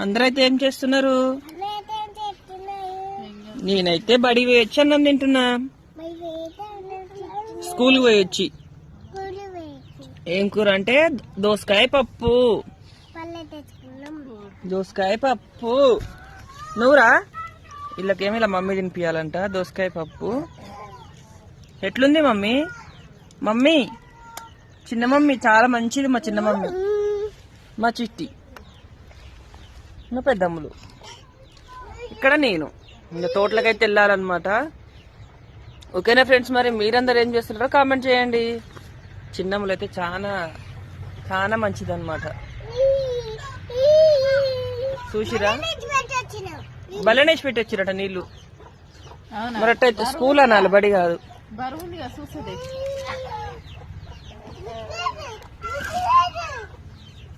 అందరైతే ఏం చేస్తున్నారు? నేనైతే బడి వేయొచ్చు అన్నం తింటున్నా. స్కూల్ పోయొచ్చి. ఏం కూర అంటే దోసకాయ పప్పు. దోసకాయ పప్పు. నువ్వురా? వీళ్ళకేమి ఇలా మమ్మీ తినిపించాలంట దోసకాయ పప్పు. ఎట్లుంది మమ్మీ? మమ్మీ చిన్న మమ్మీ చాలా మంచిది మా చిన్న మమ్మీ. మా చిట్టి. మా పెద్దమ్ములు. ఇక్కడ నేను. ఇంకా తోటలకైతే వెళ్ళాలన్నమాట. ఓకేనా ఫ్రెండ్స్? మరి మీరందరూ ఏం చేస్తున్నారో కామెంట్ చేయండి. చిన్నమ్ములు అయితే చాలా చాలా మంచిది అనమాట చూసిరా? బలనేసి పెట్టి వచ్చిరట నీళ్ళు అవునా? మరి అట్టయితే స్కూల్ అనాలి బడి కాదు.